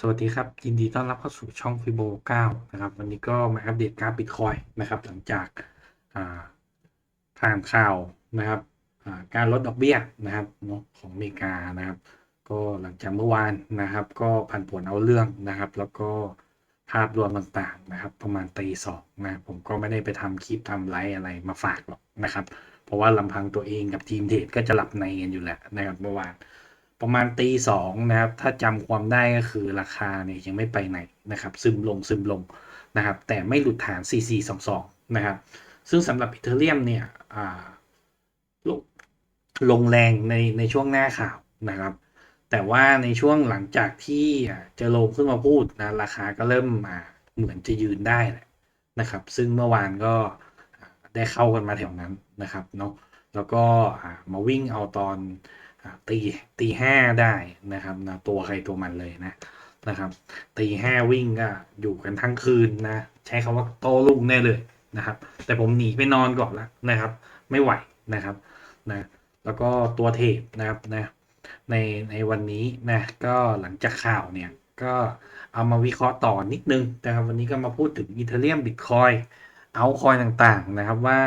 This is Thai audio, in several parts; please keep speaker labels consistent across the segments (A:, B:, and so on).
A: สวัสดีครับ ยินดีต้อนรับเข้าสู่ช่อง Fibo 9นะครับ วันนี้ก็มาอัปเดตกราฟบิตคอยนะครับ หลังจากาผ่านข่าวนะครับาการลดดอกเบี้ยนะครับของอเมริกานะครับ ก็หลังจากเมื่อวานนะครับ ก็ผันผวนเอาเรื่องนะครับ แล้วก็ภาพรวมต่างๆนะครับ ประมาณตีสองนะผมก็ไม่ได้ไปทำคลิปทำไลฟ์อะไรมาฝากหรอกนะครับ เพราะว่าลำพังตัวเองกับทีมเทรดก็จะหลับในกันอยู่แล้วนะครับเมื่อวาน ประมาณตีสองนะครับ ถ้าจำความได้ก็คือราคาเนี่ยยังไม่ไปไหนนะครับ ซึมลงซึมลงนะครับ แต่ไม่หลุดฐาน 4422 นะครับ ซึ่งสำหรับอีเทเรียมเนี่ยลงลงแรงในในช่วงหน้าข่าวนะครับ แต่ว่าในช่วงหลังจากที่จะลงขึ้นมาพูดนะราคาก็เริ่มมาเหมือนจะยืนได้แหละนะครับ ซึ่งเมื่อวานก็ได้เข้ากันมาแถวนั้นนะครับเนาะแล้วก็มาวิ่งเอาตอน ตีตีห้าได้นะครับนะตัวใครตัวมันเลยนะนะครับตีห้าวิ่งก็อยู่กันทั้งคืนนะ ใช้คำว่าโตลุ่งแน่เลยนะครับ แต่ผมหนีไปนอนก่อนล้วนะครับ ไม่ไหวนะครับนะแล้วก็ตัวเทปนะครับนะในในวันนี้นะก็หลังจากข่าวเนี่ยก็เอามาวิเคราะห์ต่อนิดนึงนะครับวันนี้ก็มาพูดถึงอีเทเรียมบิตคอยเอาคอยต่างๆนะครับว่า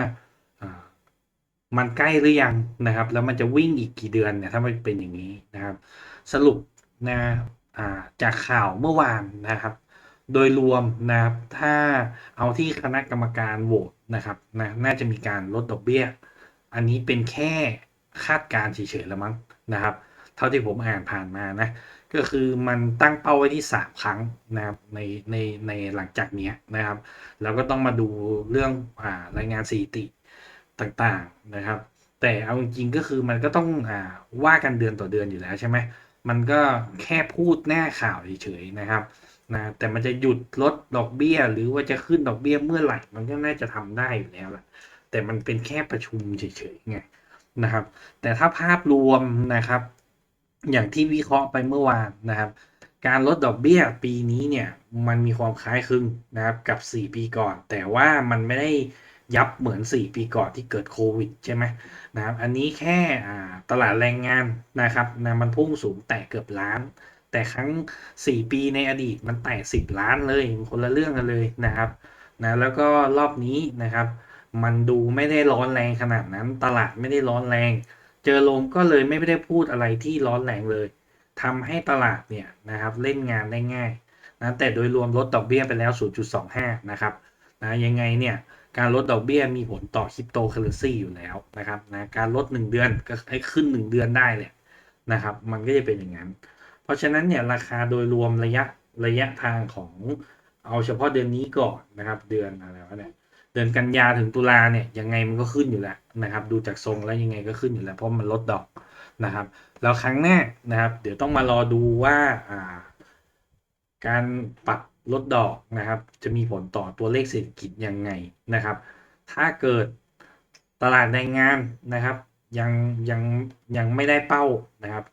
A: มันใกล้หรือยังนะครับ แล้วมันจะวิ่งอีกกี่เดือนเนี่ยถ้ามันเป็นอย่างนี้นะครับ สรุปนะจากข่าวเมื่อวานนะครับ โดยรวมนะครับถ้าเอาที่คณะกรรมการโหวตนะครับนะน่าจะมีการลดดอกเบี้ย อันนี้เป็นแค่คาดการเฉยๆแล้วมั้งนะครับ เท่าที่ผมอ่านผ่านมานะก็คือมันตั้งเป้าไว้ที่สามครั้งนะครับในในในหลังจากเนี้ยนะครับ แล้วก็ต้องมาดูเรื่องอรายงานสถิติ ต่างๆนะครับ แต่เอาจริงก็คือมันก็ต้องอ่าว่ากันเดือนต่อเดือนอยู่แล้วใช่ไหมมันก็แค่พูดหน้าข่าวเฉยๆนะครับนะแต่มันจะหยุดลดดอกเบี้ย หรือว่าจะขึ้นดอกเบี้ยเมื่อไหร่ มันก็น่าจะทำได้อยู่แล้วแหละแต่มันเป็นแค่ประชุมเฉยๆไงนะครับ แต่ถ้าภาพรวมนะครับ อย่างที่วิเคราะห์ไปเมื่อวานนะครับ การลดดอกเบี้ยปีนี้เนี่ยมันมีความคล้ายคลึงนะครับกับ 4 ปีก่อน แต่ว่ามันไม่ได้ ยับเหมือน 4 ปีก่อนที่เกิดโควิดใช่ไหมนะครับอันนี้แค่ตลาดแรงงานนะครับนะมันพุ่งสูงแตะเกือบล้าน แต่ครั้ง 4 ปีในอดีตมันแตะ10 ล้านเลยคนละเรื่องกันเลยนะครับนะแล้วก็รอบนี้นะครับ มันดูไม่ได้ร้อนแรงขนาดนั้น ตลาดไม่ได้ร้อนแรง เจอลมก็เลยไม่ได้พูดอะไรที่ร้อนแรงเลยทำให้ตลาดเนี่ยนะครับเล่นงานได้ง่ายนะแต่โดยรวมลดดอกเบี้ยไปแล้ว 0.25 นะครับนะยังไงเนี่ย การลดดอกเบี้ยมีผลต่อคริปโตเคอเรนซีอยู่แล้วนะครับนะการลด 1 เดือนก็ให้ขึ้น 1 เดือนได้เลยนะครับ มันก็จะเป็นอย่างนั้น เพราะฉะนั้นเนี่ยราคาโดยรวมระยะระยะทางของเอาเฉพาะเดือนนี้ก่อนนะครับ เดือนอะไรวะเนี่ยเดือนกันยาถึงตุลาเนี่ยยังไงมันก็ขึ้นอยู่แล้วนะครับ ดูจากทรงแล้วยังไงก็ขึ้นอยู่แล้ว เพราะมันลดดอกนะครับ แล้วครั้งหน้านะครับ เดี๋ยวต้องมารอดูว่าการปรับ ลดดอกนะครับ จะมีผลต่อตัวเลขเศรษฐกิจยังไงนะครับ ถ้าเกิดตลาดแรงงานนะครับ ยังยังยังไม่ได้เป้านะครับ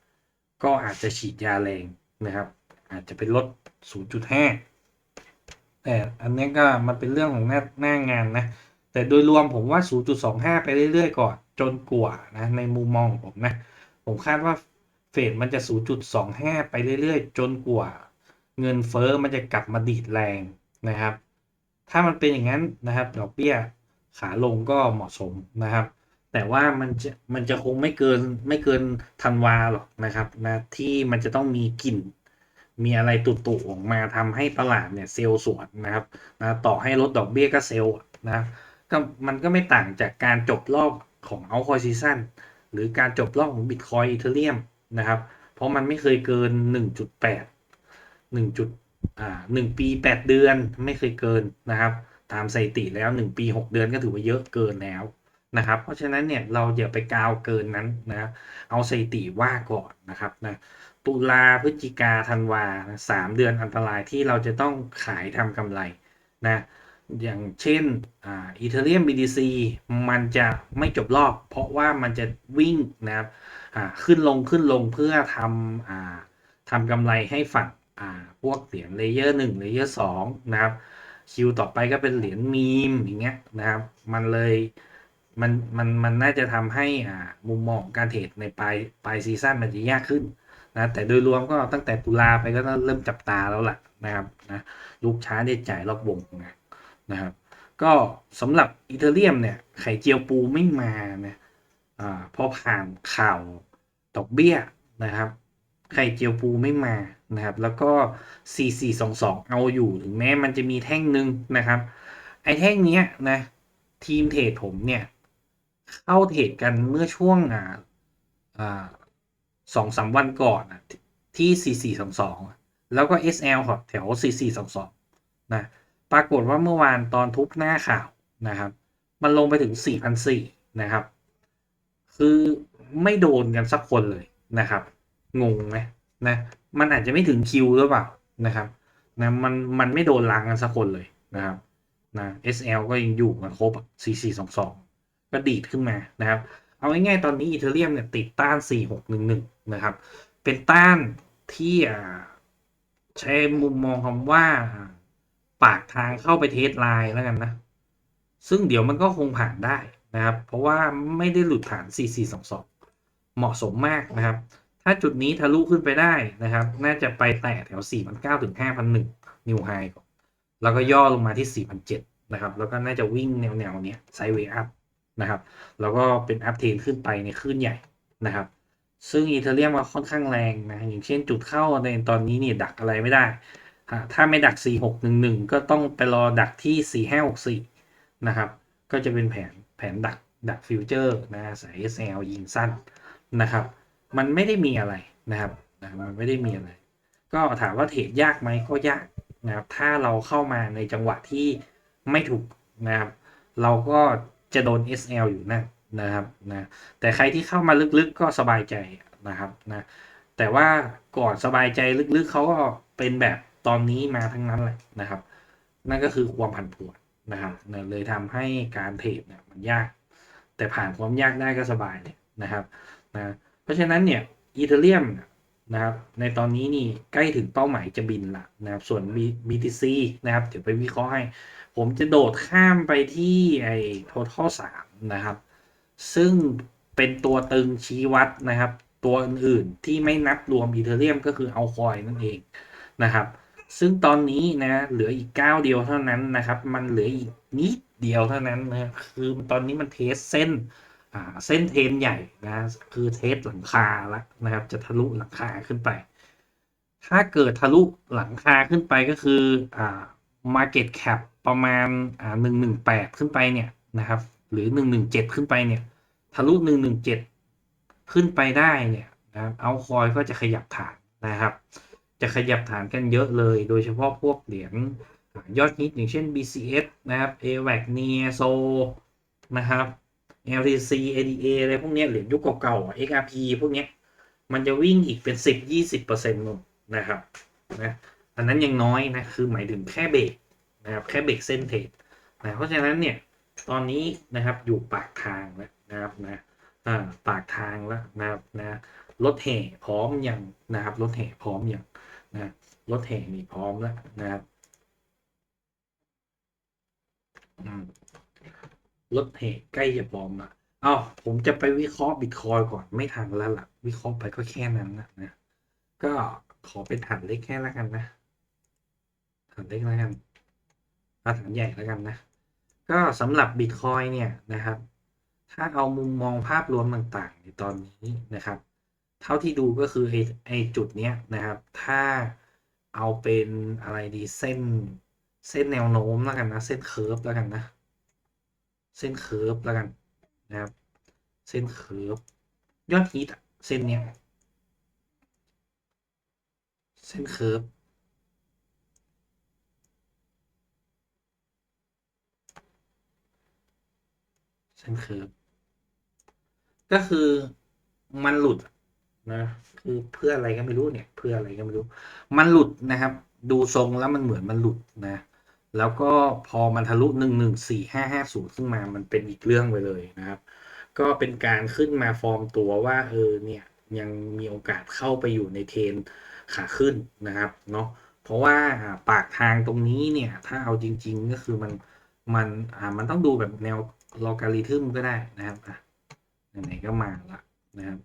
A: ก็อาจจะฉีดยาแรงนะครับ อาจจะเป็นลด 0.5 แต่อันนี้ก็มันเป็นเรื่องของหน้าหน้างานนะ แต่โดยรวมผมว่า 0.25 ไปเรื่อยๆ ก่อนจนกว่านะในมุมมองของผมนะ ผมคาดว่าเฟดมันจะ 0.25 ไปเรื่อยๆ จนกว่า เงินเฟ้อมันจะกลับมาดีดแรงนะครับ ถ้ามันเป็นอย่างนั้นนะครับดอกเบี้ยขาลงก็เหมาะสมนะครับ แต่ว่ามันจะมันจะคงไม่เกินไม่เกินธันวาหรอกนะครับนะที่มันจะต้องมีกลิ่น มีอะไรตุ่ๆออกมาทำให้ตลาดเนี่ยเซลล์สวนนะครับนะต่อให้ลดดอกเบี้ยก็เซลล์นะก็มันก็ไม่ต่างจากการจบรอบของเอาคอยซีซันหรือการจบรอบของบิตคอยอีเทเรียมนะครับ เพราะมันไม่เคยเกิน 1.8 1จุดอ่า1ปี8เดือนไม่เคยเกินนะครับ ตามสถิติแล้ว1ปี6เดือนก็ถือว่าเยอะเกินแล้วนะครับ เพราะฉะนั้นเนี่ยเราอย่าไปกาวเกินนั้นนะเอาสถิติว่าก่อนนะครับนะตุลาพฤศจิกาธันวาสามเดือนอันตรายที่เราจะต้องขายทำกำไรนะอย่างเช่นอ่าอีเทเรียม BTC มันจะไม่จบรอบ เพราะว่ามันจะวิ่งนะครับอ่าขึ้นลงขึ้นลงเพื่อทำอ่าทำกำไรให้ฝั่ง อ่าพวกเหรียญเลเยอร์หนึ่งเลเยอร์สองนะครับ คิวต่อไปก็เป็นเหรียญมีมอย่างเงี้ยนะครับ มันเลยมันมันมันน่าจะทำให้อ่ามุมมองการเทรดในปลายปลายซีซั่นมันจะยากขึ้นนะแต่โดยรวมก็ตั้งแต่ตุลาไปก็เริ่มจับตาแล้วล่ะนะครับนะลูกช้าได้จ่ายรอบวงนะนะครับ ก็สำหรับอีเทเรียมเนี่ยไข่เจียวปูไม่มานะอ่าพอผ่านข่าวดอกเบี้ยนะครับ ไข่เจียวปูไม่มานะครับ แล้วก็ 4422 เอาอยู่ถึงแม้มันจะมีแท่งหนึ่งนะครับ ไอ้แท่งเนี้ยนะ ทีมเทรดผมเนี่ย เข้าเทรดกันเมื่อช่วงอ่าอ่าสองสามวันก่อนที่ 4422 แล้วก็ SL ครับแถว 4422 นะ ปรากฏว่าเมื่อวานตอนทุบหน้าข่าวนะครับ มันลงไปถึง4,400นะครับ คือไม่โดนกันสักคนเลยนะครับ งงไหมนะ มันอาจจะไม่ถึงคิวหรือเปล่านะครับนะมันมันไม่โดนล้างกันสักคนเลยนะครับนะ SL ก็ยังอยู่กันครบ 4422 ก็ดีดขึ้นมานะครับ เอาง่ายๆตอนนี้อีเทเรียมเนี่ยติดต้าน 4611 นะครับ เป็นต้านที่ใช้มุมมองคำว่าปากทางเข้าไปเทสไลน์แล้วกันนะ ซึ่งเดี๋ยวมันก็คงผ่านได้นะครับ เพราะว่าไม่ได้หลุดฐาน 4422 เหมาะสมมากนะครับ ถ้าจุดนี้ทะลุขึ้นไปได้นะครับ น่าจะไปแตะแถว 4,900 ถึง 5,001 นิวไฮก่อน แล้วก็ย่อลงมาที่4,007นะครับ แล้วก็น่าจะวิ่งแนวๆเนี้ยไซด์เวย์อัพนะครับ แล้วก็เป็นอัพเทนขึ้นไปในคลื่นใหญ่นะครับ ซึ่งอีเทเรียมก็ค่อนข้างแรงนะ อย่างเช่นจุดเข้าในตอนนี้เนี่ยดักอะไรไม่ได้ ถ้าไม่ดัก 4611 ก็ต้องไปรอดักที่ 4564 นะครับ ก็จะเป็นแผนแผนดักดักฟิวเจอร์นะสาย SL ยิงสั้นนะครับ มันไม่ได้มีอะไรนะครับนะมันไม่ได้มีอะไร ก็ถามว่าเทรดยากไหมก็ยากนะครับ ถ้าเราเข้ามาในจังหวะที่ไม่ถูกนะครับ เราก็จะโดน SL อยู่นั่นะครับนะแต่ใครที่เข้ามาลึกๆก็สบายใจนะครับนะแต่ว่าก่อนสบายใจลึกๆเขาก็เป็นแบบตอนนี้มาทั้งนั้นแหละนะครับ นั่นก็คือความผันผวนนะครับนะเลยทำให้การเทรดเนี่ยมันยาก แต่ผ่านความยากได้ก็สบายเลยนะครับนะ ราะฉะนั้นเนี่ยอีเทเรียมนะครับในตอนนี้นี่ใกล้ถึงเป้าหมายจะบินละนะครับส่วน BTC นะครับเดี๋ยวไปวิเคราะห์ให้ ผมจะโดดข้ามไปที่ไอ้ total 3นะครับ ซึ่งเป็นตัวตึงชี้วัดนะครับ ตัวอื่นๆที่ไม่นับรวมอีเทเรียมก็คือเอาคอยนั่นเองนะครับ ซึ่งตอนนี้นะเหลืออีกก้าเดียวเท่านั้นนะครับ มันเหลืออีกนิดเดียวเท่านั้นนะคือตอนนี้มันเทสเส้น เส้นเทนใหญ่นะคือเทสหลังคาแล้วนะครับ จะทะลุหลังคาขึ้นไป ถ้าเกิดทะลุหลังคาขึ้นไปก็คืออ่า market cap ประมาณอ่าหนึ่งหนึ่งแปดขึ้นไปเนี่ยนะครับ หรือหนึ่งหนึ่งเจ็ดขึ้นไปเนี่ย ทะลุหนึ่งหนึ่งเจ็ดขึ้นไปได้เนี่ยนะเอาคอยก็จะขยับฐานนะครับ จะขยับฐานกันเยอะเลย โดยเฉพาะพวกเหรียญยอดฮิตอย่างเช่น BCS นะครับ AVAC NESO นะครับ LTC ADA อะไรพวกนี้เหรียญยุคเก่าๆ XRP พวกนี้มันจะวิ่งอีกเป็น 10-20%นู่นนะครับนะอันนั้นยังน้อยนะ คือหมายถึงแค่เบรกนะครับแค่เบรกเส้นเทรดนะเพราะฉะนั้นเนี่ยตอนนี้นะครับอยู่ปากทางแล้วนะครับนะอ่าปากทางแล้วนะครับนะรถแห่พร้อมอยังนะครับรถแห่พร้อมอยังนะรถแห่นี่พร้อมแล้วนะครับ รถแห่ใกล้จะพร้อมละอ้าวผมจะไปวิเคราะห์บิตคอยก่อนไม่ทันแล้วล่ะ วิเคราะห์ไปก็แค่นั้นนะนะก็ขอเป็นฐานเล็กแค่แล้วกันนะฐานเล็กแล้วกันฐานใหญ่แล้วกันนะ ก็สำหรับบิตคอยเนี่ยนะครับ ถ้าเอามุมมองภาพรวมต่างๆ ในตอนนี้นะครับ เท่าที่ดูก็คือไอ้ไอจุดเนี้ยนะครับ ถ้าเอาเป็นอะไรดีเส้นเส้นแนวโน้มแล้วกันนะ เส้นเคิร์ฟแล้วกันนะ เส้นเคิร์ฟแล้วกันนะครับ เส้นเคิร์ฟยอดฮิตอะเส้นเนี้ยเส้นเคิร์ฟเส้นเคิร์ฟก็คือมันหลุดนะคือเพื่ออะไรก็ไม่รู้เนี่ย เพื่ออะไรก็ไม่รู้ มันหลุดนะครับ ดูทรงแล้วมันเหมือนมันหลุดนะ แล้วก็พอมันทะลุหนึ่งหนึ่งสี่ห้าห้าศูนย์ขึ้นมามันเป็นอีกเรื่องไปเลยนะครับ ก็เป็นการขึ้นมาฟอร์มตัวว่าเออเนี่ยยังมีโอกาสเข้าไปอยู่ในเทรนขาขึ้นนะครับเนาะเพราะว่าปากทางตรงนี้เนี่ย ถ้าเอาจริง ๆ ก็คือมันมันอ่ามันต้องดูแบบแนวลอการิทึมก็ได้นะครับอะไหนๆก็มาละนะครับ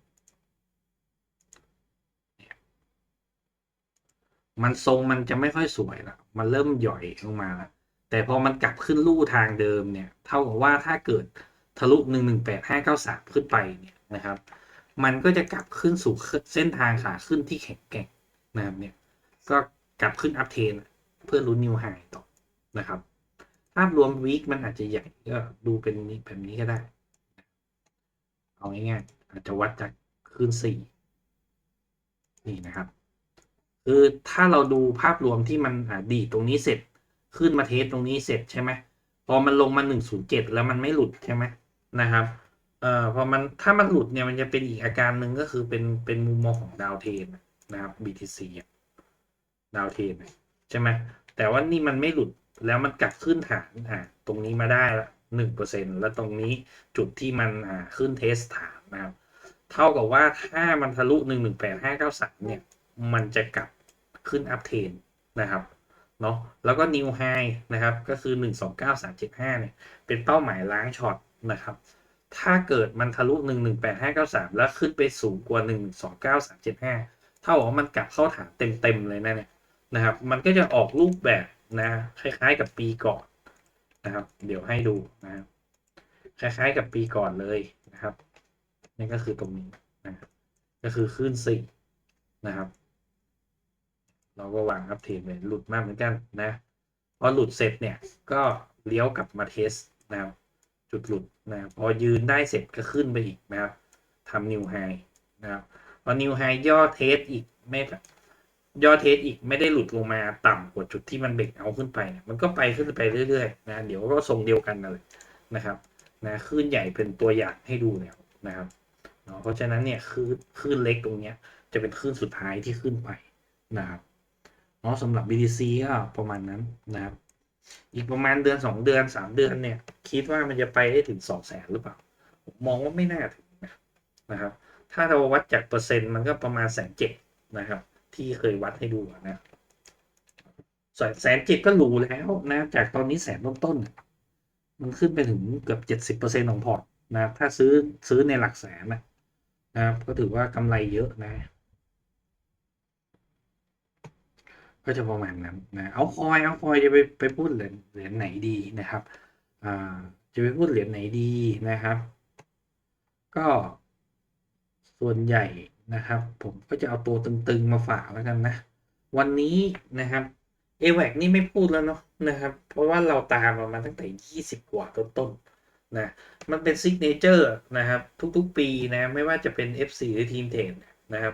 A: มันทรงมันจะไม่ค่อยสวยละ มันเริ่มหย่อยลงมาละแต่พอมันกลับขึ้นลู่ทางเดิมเนี่ย เท่ากับว่าถ้าเกิดทะลุหนึ่งหนึ่งแปดห้าเก้าสามขึ้นไปเนี่ยนะครับ มันก็จะกลับขึ้นสู่เส้นทางขาขึ้นที่แข็งแกร่งนะครับเนี่ย ก็กลับขึ้นอัพเทนเพื่อลุ้นนิวไฮต่อนะครับ ภาพรวมวีคมันอาจจะใหญ่ก็ดูเป็นแบบนี้ก็ได้ เอาง่ายๆอาจจะวัดจากขึ้นสี่นี่นะครับ คือถ้าเราดูภาพรวมที่มันดีตรงนี้เสร็จขึ้นมาเทสตรงนี้เสร็จใช่ไหมพอมันลงมาหนึ่งศูนย์เจ็ดแล้วมันไม่หลุดใช่ไหมนะครับเอ่อพอมันถ้ามันหลุดเนี่ยมันจะเป็นอีกอาการหนึ่งก็คือเป็นเป็นมุมมองของดาวเทนนะครับ BTC ดาวเทนใช่ไหมแต่ว่านี่มันไม่หลุดแล้วมันกลับขึ้นฐานอ่าตรงนี้มาได้ละหนึ่งเปอร์เซ็นแล้วตรงนี้จุดที่มันอ่าขึ้นเทสฐานนะครับ เท่ากับว่าถ้ามันทะลุหนึ่งหนึ่งแปดห้าเก้าสามเนี่ย มันจะกลับขึ้นอัพเทนนะครับเนาะแล้วก็นิวไฮนะครับก็คือหนึ่งสองเก้าสามเจ็ดห้าเนี่ยเป็นเป้าหมายล้างช็อตนะครับถ้าเกิดมันทะลุหนึ่งหนึ่งแปดห้าเก้าสามแล้วขึ้นไปสูงกว่าหนึ่งสองเก้าสามเจ็ดห้าเท่ากับว่ามันกลับเข้าฐานเต็มๆเลยนะเนี่ยนะครับมันก็จะออกรูปแบบนะคล้ายๆกับปีก่อนนะครับเดี๋ยวให้ดูนะครับคล้ายๆกับปีก่อนเลยนะครับนี่ก็คือตรงนี้นะก็คือขึ้นสี่นะครับ เราก็วางอัพเทนไปหลุดมากเหมือนกันนะพอหลุดเสร็จเนี่ยก็เลี้ยวกลับมาเทสนะครับจุดหลุดนะครับพอยืนได้เสร็จก็ขึ้นไปอีกนะครับทำนิวไฮนะครับพอนิวไฮย่อเทสอีกไม่ย่อเทสอีกไม่ได้หลุดลงมาต่ำกว่าจุดที่มันเบรกเอาขึ้นไปนมันก็ไปขึ้นไปเรื่อยๆนะเดี๋ยวก็ทรงเดียวกันเลยนะครับนะคลื่นใหญ่เป็นตัวอย่างให้ดูแล้วนะครับเนาะเพราะฉะนั้นเนี่ยคือคลื่นเล็กตรงเนี้ยจะเป็นคลื่นสุดท้ายที่ขึ้นไปนะครับ เนาะสำหรับ BTC ก็ประมาณนั้นนะครับ อีกประมาณเดือนสองเดือนสามเดือนเนี่ย คิดว่ามันจะไปได้ถึงสองแสนหรือเปล่า ผมมองว่าไม่น่าถึงนะนะครับ ถ้าเราวัดจากเปอร์เซ็นต์มันก็ประมาณแสนเจ็ดนะครับ ที่เคยวัดให้ดูนะแสนเจ็ดก็หรูแล้วนะ จากตอนนี้แสนต้นๆมันขึ้นไปถึงเกือบเจ็ดสิบเปอร์เซ็นของพอร์ตนะถ้าซื้อซื้อในหลักแสนนะนะครับก็ถือว่ากำไรเยอะนะ ก็จะประมาณนั้นนะเอาคอยเอาคอยจะไปไปพูดเหรียญเหรียญไหนดีนะครับอ่าจะไปพูดเหรียญไหนดีนะครับ ก็ส่วนใหญ่นะครับ ผมก็จะเอาตัวตึงๆมาฝากแล้วกันนะ วันนี้นะครับเอ w วนี่ไม่พูดแล้วเนาะนะครับ เพราะว่าเราตามมาตั้งแต่ 20 กว่าต้นๆนะมันเป็นซิกเนเจอร์นะครับ ทุกๆปีนะ ไม่ว่าจะเป็น F4 หรือทีมเทนนะครับ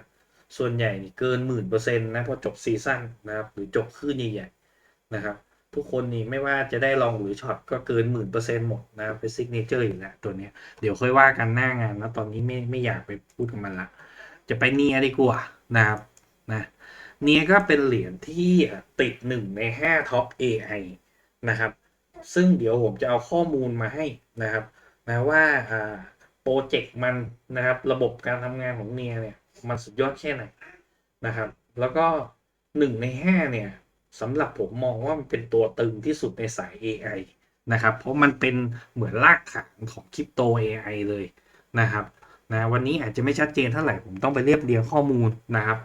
A: ส่วนใหญ่นี่เกินหมื่นเปอร์เซ็นต์นะพอจบซีซั่นนะครับหรือจบคลื่นใหญ่ๆนะครับ ทุกคนนี่ไม่ว่าจะได้ลองหรือช็อตก็เกินหมื่นเปอร์เซ็นต์หมดนะครับเป็นซิกเนเจอร์อยู่แล้วตัวนี้เดี๋ยวค่อยว่ากันหน้างานนะตอนนี้ไม่ไม่อยากไปพูดกับมันละ จะไปเนียดีกว่านะครับนะเนียก็เป็นเหรียญที่ติดหนึ่งในห้าท็อป AI นะครับซึ่งเดี๋ยวผมจะเอาข้อมูลมาให้นะครับนะว่าอ่าโปรเจกต์มันนะครับระบบการทำงานของเนียเนี่ย มันสุดยอดแค่ไหนนะครับ แล้วก็หนึ่งในห้าเนี่ยสำหรับผมมองว่ามันเป็นตัวตึงที่สุดในสาย AI นะครับ เพราะมันเป็นเหมือนรากฐานของคริปโต AI เลยนะครับนะวันนี้อาจจะไม่ชัดเจนเท่าไหร่ผมต้องไปเรียบเรียงข้อมูลนะครับ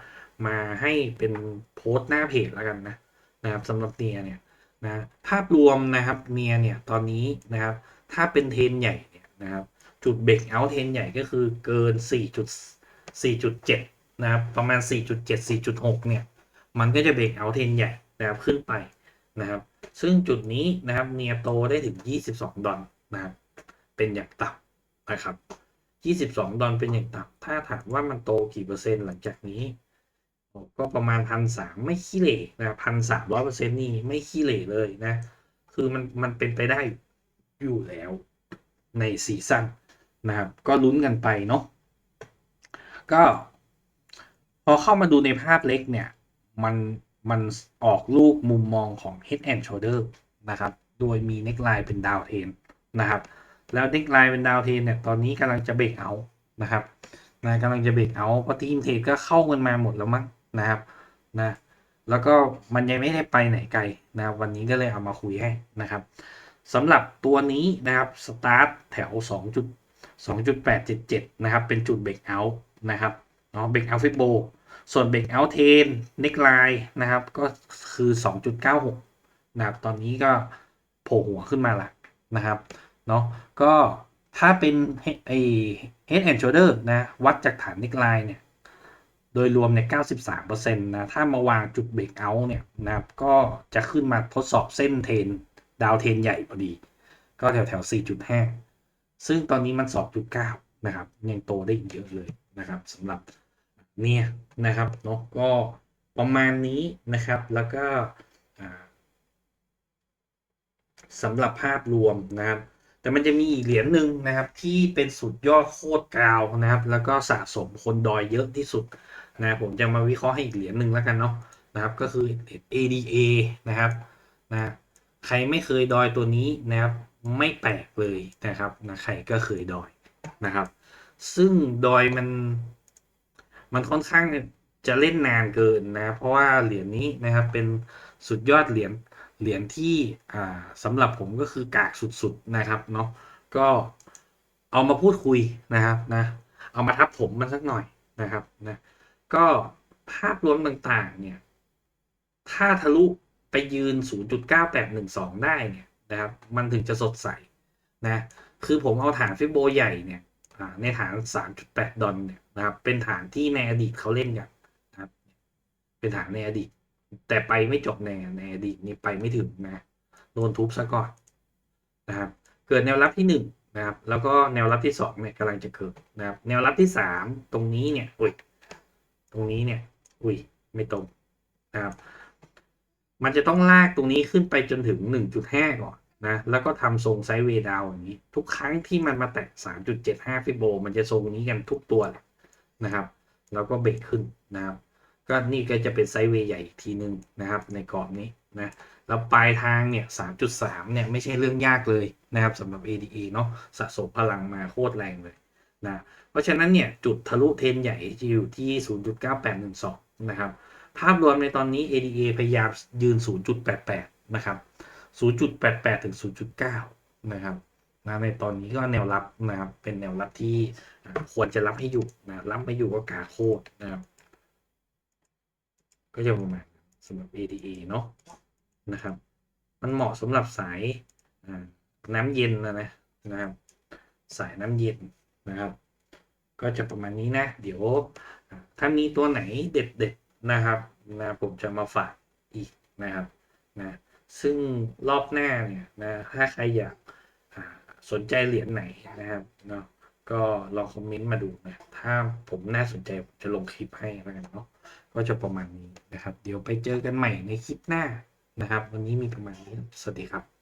A: มาให้เป็นโพสต์หน้าเพจแล้วกันนะนะครับสำหรับเนียเนี่ยนะภาพรวมนะครับเนียเนี่ยตอนนี้นะครับถ้าเป็นเทนใหญ่เนี่ยนะครับจุดเบรกเอาเทนใหญ่ก็คือเกิน 4.7 นะครับ ประมาณ 4.7 4.6 เนี่ย มันก็จะเบรกเอาเทนใหญ่นะครับขึ้นไปนะครับ ซึ่งจุดนี้นะครับเนียโตได้ถึง 22 ดอลนะครับ เป็นอย่างต่ำนะครับ 22 ดอลเป็นอย่างต่ำถ้าถามว่ามันโตกี่เปอร์เซ็นต์หลังจากนี้ ก็ประมาณพันสามไม่ขี้เหร่นะพันสามร้อยเปอร์เซ็นต์นี่ไม่ขี้เหร่เลยนะ คือมันมันเป็นไปได้อยู่แล้วในซีซั่นนะครับ ก็ลุ้นกันไปเนาะ ก็ พอเข้ามาดูในภาพเล็กเนี่ย มันมันออกลูกมุมมองของ Head and Shoulder นะครับ โดยมีเน็กไลน์เป็นดาวเทนนะครับ แล้วเน็กไลน์เป็นดาวเทนเนี่ย ตอนนี้กำลังจะเบรกเอานะครับนะกำลังจะเบรกเอาเพราะทีมเทรดก็เข้ากันมาหมดแล้วมั้งนะครับนะแล้วก็มันยังไม่ได้ไปไหนไกลนะวันนี้ก็เลยเอามาคุยให้นะครับสำหรับตัวนี้นะครับสตาร์ทแถว2จุด2.877 นะครับ เป็นจุดเบรกเอาท์ นะครับเนาะเบรกเอาท์ฟิโบส่วนเบรกเอาเทนเน็กไลน์นะครับ ก็คือ 2.96 นะครับ ตอนนี้ก็โผล่หัวขึ้นมาละนะครับเนาะก็ถ้าเป็นไอ head and shoulder นะ วัดจากฐานเน็กไลน์เนี่ย โดยรวมเนี่ย 93%นะ ถ้ามาวางจุดเบรกเอาท์เนี่ยนะครับ ก็จะขึ้นมาทดสอบเส้นเทน ดาวเทนใหญ่พอดี ก็แถวแถว4.5 ซึ่งตอนนี้มัน 2.9 นะครับ ยังโตได้อีกเยอะเลย นะครับสำหรับเนี่ยนะครับเนาะก็ประมาณนี้นะครับแล้วก็สำหรับภาพรวมนะครับ แต่มันจะมีอีกเหรียญหนึ่งนะครับ ที่เป็นสุดยอดโคตรกาวนะครับ แล้วก็สะสมคนดอยเยอะที่สุดนะผมจะมาวิเคราะห์ให้อีกเหรียญหนึ่งแล้วกันเนาะนะครับ ก็คือ ADA นะครับนะใครไม่เคยดอยตัวนี้นะครับ ไม่แปลกเลยนะครับนะใครก็เคยดอยนะครับ ซึ่งดอยมัน มันค่อนข้างจะเล่นนานเกินนะ เพราะว่าเหรียญนี้นะครับเป็นสุดยอดเหรียญเหรียญที่อ่าสำหรับผมก็คือกากสุดๆนะครับเนาะก็เอามาพูดคุยนะครับนะเอามาทับผมมันสักหน่อยนะครับนะก็ภาพรวมต่างๆเนี่ยถ้าทะลุไปยืน 0.9812 ได้เนี่ยนะครับมันถึงจะสดใสนะคือผมเอาฐานฟิโบใหญ่เนี่ย ในฐาน 3.8 ดอลเนี่ยนะครับ เป็นฐานที่ในอดีตเขาเล่นกันนะครับ เป็นฐานในอดีต แต่ไปไม่จบในในอดีตนี่ไปไม่ถึงนะโดนทุบซะก่อนนะครับ เกิดแนวรับที่หนึ่งนะครับ แล้วก็แนวรับที่สองเนี่ยกำลังจะเกิดนะครับ แนวรับที่สามตรงนี้เนี่ย อุ้ย ตรงนี้เนี่ย อุ้ย ไม่ตรงนะครับ มันจะต้องลากตรงนี้ขึ้นไปจนถึง 1.5 ก่อน นะแล้วก็ทำทรงไซด์เวดาวอย่างนี้ ทุกครั้งที่มันมาแตะ 3.75 ฟิโบ มันจะทรงนี้กันทุกตัวเลยนะครับ แล้วก็เบรกขึ้นนะครับ ก็นี่ก็จะเป็นไซด์เวย์ใหญ่อีกทีนึงนะครับ ในกรอบนี้นะแล้วปลายทางเนี่ย 3.3 เนี่ยไม่ใช่เรื่องยากเลยนะครับสำหรับ ADA เนาะสะสมพลังมาโคตรแรงเลยนะเพราะฉะนั้นเนี่ยจุดทะลุเทนใหญ่จะอยู่ที่ 0.9812 นะครับ ภาพรวมในตอนนี้ ADA พยายามยืน 0.88 นะครับ 0.88 ถึง 0.9 นะครับนะในตอนนี้ก็แนวรับนะครับ เป็นแนวรับที่ควรจะรับให้อยู่นะรับไม่อยู่ก็กาโคตรนะครับ ก็จะประมาณสำหรับ ADA เนาะนะครับ มันเหมาะสำหรับสายน้ำเย็นนะนะนะครับ สายน้ำเย็นนะครับ ก็จะประมาณนี้นะ เดี๋ยวถ้ามีตัวไหนเด็ดๆนะครับนะผมจะมาฝากอีกนะครับนะ ซึ่งรอบหน้าเนี่ยนะถ้าใครอยากสนใจเหรียญไหนนะครับเนาะก็ลองคอมเมนต์มาดูนะ ถ้าผมน่าสนใจผมจะลงคลิปให้แล้วกันเนาะก็จะประมาณนี้นะครับ เดี๋ยวไปเจอกันใหม่ในคลิปหน้านะครับ วันนี้มีประมาณนี้ สวัสดีครับ